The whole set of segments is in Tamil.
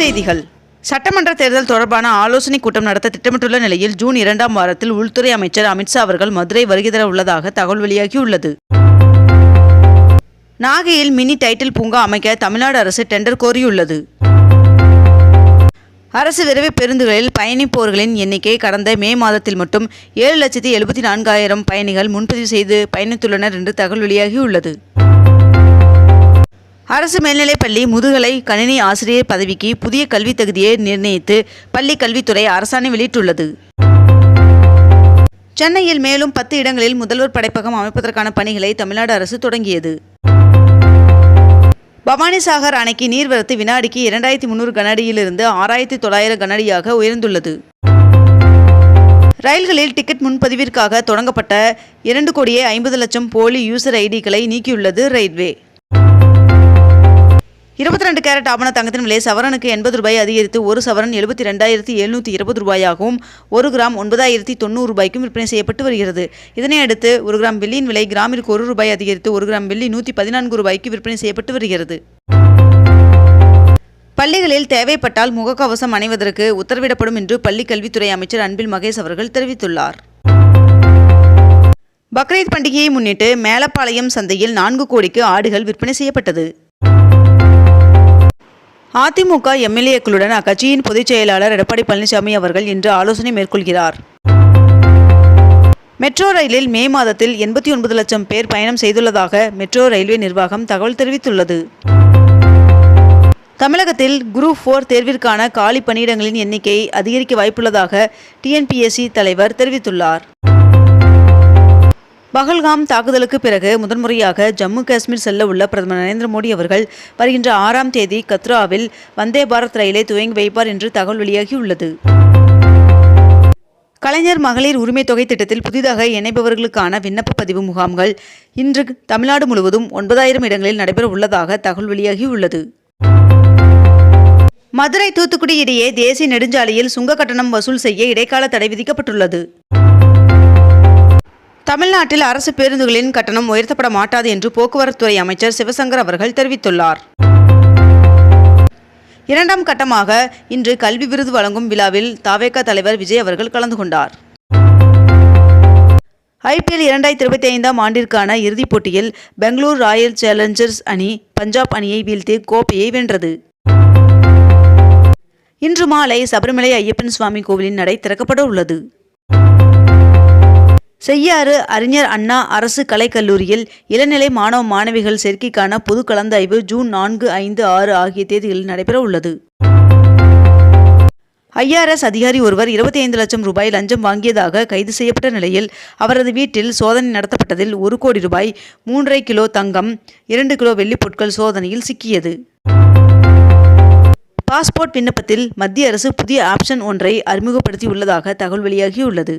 செய்திகள். சட்டமன்ற தேர்தல் தொடர்பான ஆலோசனைக் கூட்டம் நடத்த திட்டமிட்டுள்ள நிலையில் ஜூன் இரண்டாம் வாரத்தில் உள்துறை அமைச்சர் அமித்ஷா அவர்கள் மதுரை வருகை தர உள்ளதாக தகவல் வெளியாகியுள்ளது. நாகையில் மினி டைட்டில் பூங்கா அமைக்க தமிழ்நாடு அரசு டெண்டர் கோரியுள்ளது. அரசு விரைவு பேருந்துகளில் பயணிப்போர்களின் எண்ணிக்கை கடந்த மே மாதத்தில் மட்டும் ஏழு லட்சத்தி எழுபத்தி நான்காயிரம் பயணிகள் முன்பதிவு செய்து பயணித்துள்ளனர் என்று தகவல் வெளியாகியுள்ளது. அரசு மேல்நிலைப்பள்ளி முதுகலை கணினி ஆசிரியர் பதவிக்கு புதிய கல்வித் தகுதியை நிர்ணயித்து பள்ளி கல்வித்துறை அரசாணை வெளியிட்டுள்ளது. சென்னையில் மேலும் பத்து இடங்களில் முதல்வர் படைப்பகம் அமைப்பதற்கான பணிகளை தமிழ்நாடு அரசு தொடங்கியது. பவானிசாகர் அணைக்கு நீர்வரத்து வினாடிக்கு இரண்டாயிரத்தி முந்நூறு கனஅடியிலிருந்து ஆறாயிரத்தி தொள்ளாயிரம் கனஅடியாக உயர்ந்துள்ளது. ரயில்களில் டிக்கெட் முன்பதிவிற்காக தொடங்கப்பட்ட இரண்டு கோடியே ஐம்பது லட்சம் போலி யூசர் ஐடிகளை நீக்கியுள்ளது ரயில்வே. இருபத்தி ரெண்டு கேரட் ஆபண தங்கத்தின் விலை சவரனுக்கு எண்பது ரூபாய் அதிகரித்து ஒரு சவரன் எழுபத்தி ரெண்டாயிரத்தி எழுநூற்றி இருபது ரூபாயாகவும் ஒரு கிராம் ஒன்பதாயிரத்தி தொண்ணூறு ரூபாய்க்கும் விற்பனை செய்யப்பட்டு வருகிறது. இதனையடுத்து ஒரு கிராம் வெள்ளியின் விலை கிராமிற்கு ஒரு ரூபாய் அதிகரித்து ஒரு கிராம் வெள்ளி நூற்றி பதினான்கு ரூபாய்க்கு விற்பனை செய்யப்பட்டு வருகிறது. பள்ளிகளில் தேவைப்பட்டால் முகக்கவசம் அணிவதற்கு உத்தரவிடப்படும் என்று பள்ளிக் கல்வித்துறை அமைச்சர் அன்பில் மகேஷ் அவர்கள் தெரிவித்துள்ளார். பக்ரீத் பண்டிகையை முன்னிட்டு மேலப்பாளையம் சந்தையில் நான்கு கோடிக்கு ஆடுகள் விற்பனை செய்யப்பட்டது. அதிமுக எம்எல்ஏக்களுடன் அக்கட்சியின் பொதுச் செயலாளர் எடப்பாடி பழனிசாமி அவர்கள் இன்று ஆலோசனை மேற்கொள்கிறார். மெட்ரோ ரயிலில் மே மாதத்தில் எண்பத்தி ஒன்பது லட்சம் பேர் பயணம் செய்துள்ளதாக மெட்ரோ ரயில்வே நிர்வாகம் தகவல் தெரிவித்துள்ளது. தமிழகத்தில் குரூப் ஃபோர் தேர்விற்கான காலி பணியிடங்களின் எண்ணிக்கை அதிகரிக்க வாய்ப்புள்ளதாக டிஎன்பிஎஸ்சி தலைவர் தெரிவித்துள்ளார். பகல்காம் தாக்குதலுக்கு பிறகு முதன்முறையாக ஜம்மு காஷ்மீர் செல்ல உள்ள பிரதமர் நரேந்திர மோடி அவர்கள் வருகின்ற ஆறாம் தேதி கத்ராவில் வந்தே பாரத் ரயிலை துவங்கி வைப்பார் என்று தகவல் வெளியாகியுள்ளது. கலைஞர் மகளிர் உரிமை தொகை திட்டத்தில் புதிதாக இணைபவர்களுக்கான விண்ணப்ப பதிவு முகாம்கள் இன்று தமிழ்நாடு முழுவதும் ஒன்பதாயிரம் இடங்களில் நடைபெற உள்ளதாக தகவல் வெளியாகியுள்ளது. மதுரை தூத்துக்குடி இடையே தேசிய நெடுஞ்சாலையில் சுங்க கட்டணம் வசூல் செய்ய இடைக்கால தடை விதிக்கப்பட்டுள்ளது. தமிழ்நாட்டில் அரசு பேருந்துகளின் கட்டணம் உயர்த்தப்பட மாட்டாது என்று போக்குவரத்துறை அமைச்சர் சிவசங்கர் அவர்கள் தெரிவித்துள்ளார். இரண்டாம் கட்டமாக இன்று கல்வி விருது வழங்கும் விழாவில் தாவேகா தலைவர் விஜய் அவர்கள் கலந்து கொண்டார். ஐபிஎல் இரண்டாயிரத்தி இருபத்தி ஐந்தாம் ஆண்டிற்கான இறுதிப் போட்டியில் பெங்களூர் ராயல் சேலஞ்சர்ஸ் அணி பஞ்சாப் அணியை வீழ்த்தி கோப்பையை வென்றது. இன்று மாலை சபரிமலை ஐயப்பன் சுவாமி கோவிலின் நடை திறக்கப்பட உள்ளது. செய்யாறு அறிஞர் அண்ணா அரசு கலைக்கல்லூரியில் இளநிலை மாணவ மாணவிகள் சேர்க்கைக்கான பொது கலந்தாய்வு ஜூன் நான்கு ஐந்து ஆறு ஆகிய தேதிகளில் நடைபெற உள்ளது. ஐஆர்எஸ் அதிகாரி ஒருவர் இருபத்தி ஐந்து லட்சம் ரூபாய் லஞ்சம் வாங்கியதாக கைது செய்யப்பட்ட நிலையில் அவரது வீட்டில் சோதனை நடத்தப்பட்டதில் ஒரு கோடி ரூபாய் மூன்றரை கிலோ தங்கம் இரண்டு கிலோ வெள்ளிப் பொருட்கள் சோதனையில் சிக்கியது. பாஸ்போர்ட் விண்ணப்பத்தில் மத்திய அரசு புதிய ஆப்ஷன் ஒன்றை அறிமுகப்படுத்தியுள்ளதாக தகவல் வெளியாகியுள்ளது.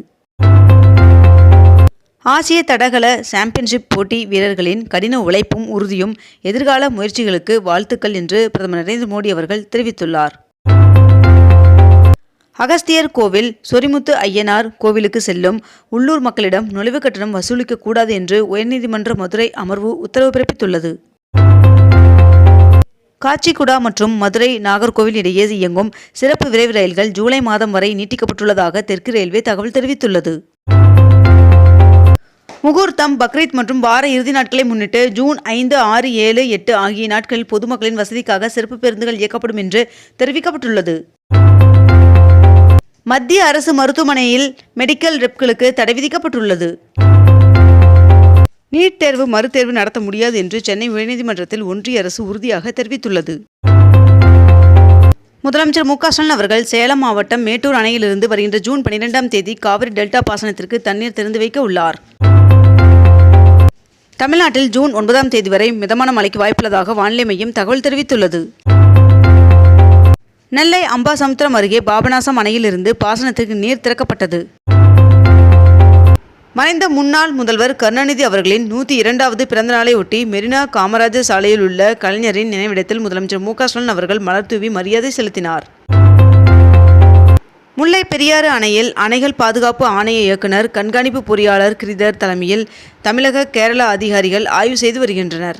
ஆசிய தடகள சாம்பியன்ஷிப் போட்டி வீரர்களின் கடின உழைப்பும் உறுதியும் எதிர்கால முயற்சிகளுக்கு வாழ்த்துக்கள் என்று பிரதமர் நரேந்திர மோடி அவர்கள் தெரிவித்துள்ளார். அகஸ்தியர் கோவில் சொரிமுத்து ஐயனார் கோவிலுக்கு செல்லும் உள்ளூர் மக்களிடம் நுழைவு கட்டணம் வசூலிக்க கூடாது என்று உயர்நீதிமன்ற மதுரை அமர்வு உத்தரவு பிறப்பித்துள்ளது. காச்சிகுடா மற்றும் மதுரை நாகர்கோவில் இடையே இயங்கும் சிறப்பு விரைவு ரயில்கள் ஜூலை மாதம் வரை நீட்டிக்கப்பட்டுள்ளதாக தெற்கு ரயில்வே தகவல் தெரிவித்துள்ளது. முகூர்த்தம் பக்ரீத் மற்றும் வார இறுதி நாட்களை முன்னிட்டு ஜூன் ஐந்து ஆறு ஏழு எட்டு ஆகிய நாட்களில் பொதுமக்களின் வசதிக்காக சிறப்பு பேருந்துகள் இயக்கப்படும் என்று தெரிவிக்கப்பட்டுள்ளது. மத்திய அரசு மருத்துவமனையில் மெடிக்கல் ரெப்களுக்கு தடை விதிக்கப்பட்டுள்ளது. நீட் தேர்வு மறுதேர்வு நடத்த முடியாது என்று சென்னை உயர்நீதிமன்றத்தில் ஒன்றிய அரசு உறுதியாக தெரிவித்துள்ளது. முதலமைச்சர் மு ஸ்டாலின் அவர்கள் சேலம் மாவட்டம் மேட்டூர் அணையிலிருந்து வருகின்ற ஜூன் பனிரெண்டாம் தேதி காவிரி டெல்டா பாசனத்திற்கு தண்ணீர் திறந்து வைக்க உள்ளார். தமிழ்நாட்டில் ஜூன் ஒன்பதாம் தேதி வரை மிதமான மழைக்கு வாய்ப்புள்ளதாக வானிலை மையம் தகவல் தெரிவித்துள்ளது. நெல்லை அம்பாசமுத்திரம் அருகே பாபநாசம் அணையிலிருந்து பாசனத்திற்கு நீர் திறக்கப்பட்டது. மறைந்த முன்னாள் முதல்வர் கருணாநிதி அவர்களின் நூற்றி இரண்டாவது பிறந்தநாளை ஒட்டி மெரினா காமராஜர் சாலையில் உள்ள கலைஞரின் நினைவிடத்தில் முதலமைச்சர் மு க ஸ்டாலின் அவர்கள் மலர் தூவி மரியாதை செலுத்தினார். முல்லை பெரியாறு அணையில் அணைகள் பாதுகாப்பு ஆணைய இயக்குனர் கண்காணிப்பு பொறியாளர் கிரிதர் தலைமையில் தமிழக கேரள அதிகாரிகள் ஆய்வு செய்து வருகின்றனர்.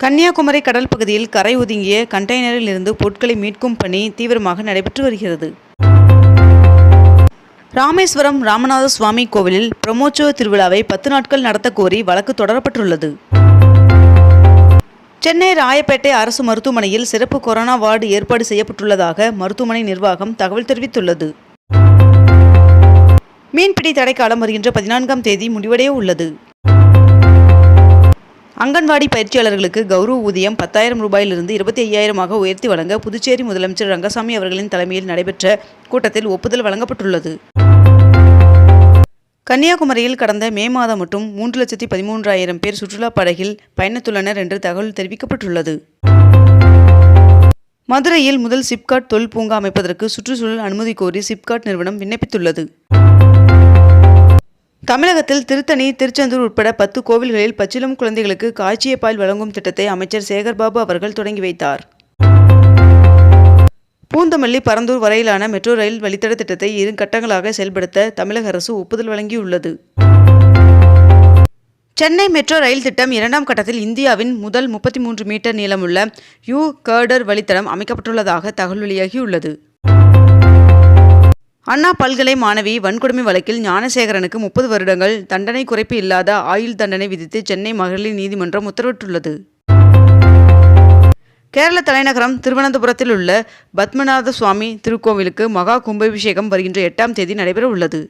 கன்னியாகுமரி கடல் பகுதியில் கரை ஒதுங்கிய கண்டெய்னரில் இருந்து பொருட்களை மீட்கும் பணி தீவிரமாக நடைபெற்று வருகிறது. ராமேஸ்வரம் ராமநாத சுவாமி கோவிலில் பிரம்மோற்சவ திருவிழாவை பத்து நாட்கள் நடத்த கோரி வழக்கு தொடரப்பட்டுள்ளது. சென்னை ராயப்பேட்டை அரசு மருத்துவமனையில் சிறப்பு கொரோனா வார்டு ஏற்பாடு செய்யப்பட்டுள்ளதாக மருத்துவமனை நிர்வாகம் தகவல் தெரிவித்துள்ளது. மீன்பிடி தடைக்காலம் வருகின்ற பதினான்காம் தேதி முடிவடைய உள்ளது. அங்கன்வாடி பயிற்சியாளர்களுக்கு கௌரவ ஊதியம் பத்தாயிரம் ரூபாயிலிருந்து இருபத்தி ஐயாயிரமாக உயர்த்தி வழங்க புதுச்சேரி முதலமைச்சர் ரங்கசாமி அவர்களின் தலைமையில் நடைபெற்ற கூட்டத்தில் ஒப்புதல் வழங்கப்பட்டுள்ளது. கன்னியாகுமரியில் கடந்த மே மாதம் மட்டும் மூன்று லட்சத்தி பதிமூன்றாயிரம் பேர் சுற்றுலா படகில் பயணித்துள்ளனர் என்று தகவல் தெரிவிக்கப்பட்டுள்ளது. மதுரையில் முதல் சிப்காட் தொழில் பூங்கா அமைப்பதற்கு சுற்றுச்சூழல் அனுமதி கோரி சிப்காட் நிறுவனம் விண்ணப்பித்துள்ளது. தமிழகத்தில் திருத்தணி திருச்செந்தூர் உட்பட பத்து கோவில்களில் பச்சிளம் குழந்தைகளுக்கு காய்ச்சிய பால் வழங்கும் திட்டத்தை அமைச்சர் சேகர்பாபு அவர்கள் தொடங்கி வைத்தார். பூந்தமல்லி பரந்தூர் வரையிலான மெட்ரோ ரயில் வழித்தட திட்டத்தை இரு கட்டங்களாக செயல்படுத்த தமிழக அரசு ஒப்புதல் வழங்கியுள்ளது. சென்னை மெட்ரோ ரயில் திட்டம் இரண்டாம் கட்டத்தில் இந்தியாவின் முதல் முப்பத்தி மூன்று மீட்டர் நீளமுள்ள யூ கர்டர் வழித்தடம் அமைக்கப்பட்டுள்ளதாக தகவல் வெளியாகியுள்ளது. அண்ணா பல்கலை மாணவி வன்கொடுமை வழக்கில் ஞானசேகரனுக்கு முப்பது வருடங்கள் தண்டனை குறைப்பு இல்லாத ஆயுள் தண்டனை விதித்து சென்னை மகளிர் நீதிமன்றம் உத்தரவிட்டுள்ளது. கேரள தலைநகரம் திருவனந்தபுரத்தில் உள்ள பத்மநாத சுவாமி திருக்கோவிலுக்கு மகா கும்பாபிஷேகம் வருகின்ற எட்டாம் தேதி நடைபெற உள்ளது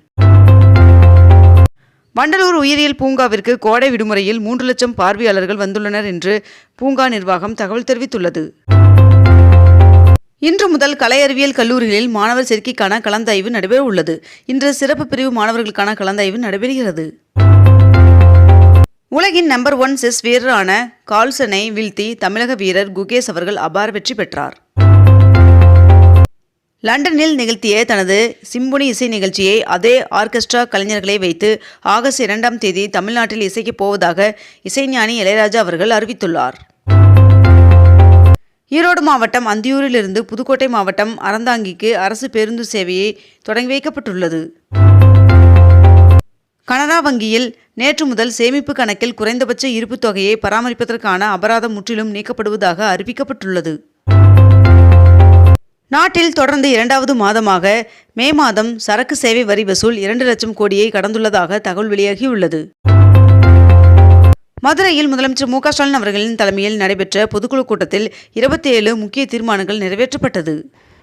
வண்டலூர் உயிரியல் பூங்காவிற்கு கோடை விடுமுறையில் மூன்று லட்சம் பார்வையாளர்கள் வந்துள்ளனர் என்று பூங்கா நிர்வாகம் தகவல் தெரிவித்துள்ளது. இன்று முதல் கலை அறிவியல் கல்லூரிகளில் மாணவர் சேர்க்கைக்கான கலந்தாய்வு நடைபெற உள்ளது இன்று சிறப்பு பிரிவு மாணவர்களுக்கான கலந்தாய்வு நடைபெறுகிறது. உலகின் நம்பர் ஒன் செஸ் வீரரான கால்சனை வீழ்த்தி தமிழக வீரர் குகேஷ் அவர்கள் அபார வெற்றி பெற்றார். லண்டனில் நிகழ்த்திய தனது சிம்பொனி இசை நிகழ்ச்சியை அதே ஆர்கெஸ்ட்ரா கலைஞர்களை வைத்து ஆகஸ்ட் இரண்டாம் தேதி தமிழ்நாட்டில் இசைக்கப் போவதாக இசைஞானி இளையராஜா அவர்கள் அறிவித்துள்ளார். ஈரோடு மாவட்டம் அந்தியூரிலிருந்து புதுக்கோட்டை மாவட்டம் அறந்தாங்கிக்கு அரசு பேருந்து சேவையை தொடங்கி வைக்கப்பட்டுள்ளது. கனரா வங்கியில் நேற்று முதல் சேமிப்பு கணக்கில் குறைந்தபட்ச இருப்பு தொகையை பராமரிப்பதற்கான அபராதம் முற்றிலும் நீக்கப்படுவதாக அறிவிக்கப்பட்டுள்ளது. நாட்டில் தொடர்ந்து இரண்டாவது மாதமாக மே மாதம் சரக்கு சேவை வரி வசூல் இரண்டு லட்சம் கோடியை கடந்துள்ளதாக தகவல் வெளியாகியுள்ளது. மதுரையில் முதலமைச்சர் மு ஸ்டாலின் அவர்களின் தலைமையில் நடைபெற்ற பொதுக்குழு கூட்டத்தில் இருபத்தி ஏழு முக்கிய தீர்மானங்கள் நிறைவேற்றப்பட்டது.